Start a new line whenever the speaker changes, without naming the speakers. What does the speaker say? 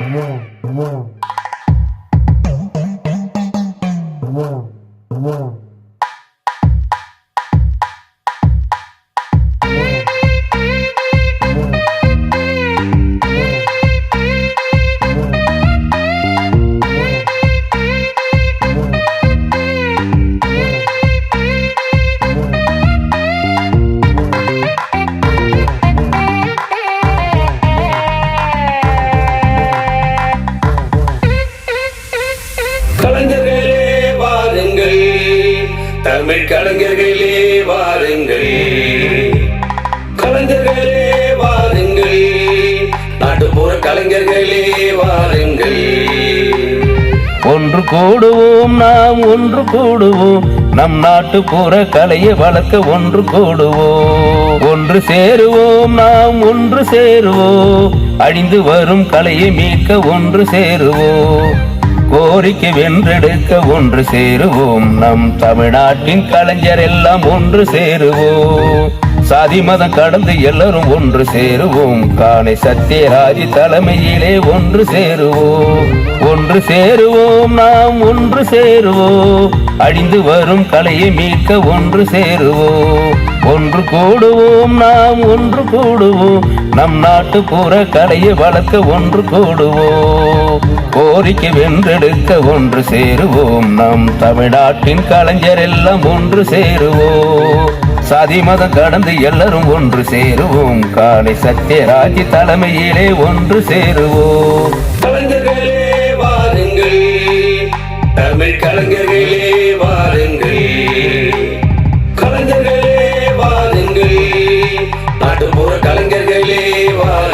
கலைஞர்களே தமிழ் கலைஞர்களே வாருங்கள். கலைஞர்களே வாருங்கள். நாட்டுப்புற கலைஞர்களே வாருங்கள்.
ஒன்று கூடுவோம் நாம் ஒன்று கூடுவோம். நம் நாட்டுப்புற கலையை வளர்க்க ஒன்று கூடுவோம். ஒன்று சேருவோம் நாம் ஒன்று சேருவோம். அழிந்து வரும் கலையை மீட்க ஒன்று சேருவோம். கோரிக்கை வென்றெடுக்க ஒன்று சேருவோம். நம் தமிழ்நாட்டின் கலைஞர் எல்லாம் ஒன்று சேருவோம். சாதி மதம் கடந்து எல்லாரும் ஒன்று சேருவோம். காணை சத்யராஜி தலைமையிலே ஒன்று சேருவோம். ஒன்று சேருவோம் நாம் ஒன்று சேருவோம். அழிந்து வரும் கலையை மீட்க ஒன்று சேருவோம். ஒன்று கூடுவோம் நாம் ஒன்று கூடுவோம். நம் நாட்டு புற கலையை வளர்க்க ஒன்று கூடுவோம். கோரிக்கை வென்றெடுக்க ஒன்று சேருவோம். நம் தமிழ்நாட்டின் கலைஞர் எல்லாம் ஒன்று சேருவோம். சாதி மதம் கடந்து எல்லாரும் ஒன்று சேருவோம். காலை சத்யராஜி தலைமையிலே ஒன்று சேருவோம்.
கலைஞர்களே வாருங்கள். தமிழ் கலைஞர்களே கலைஞர்களே வார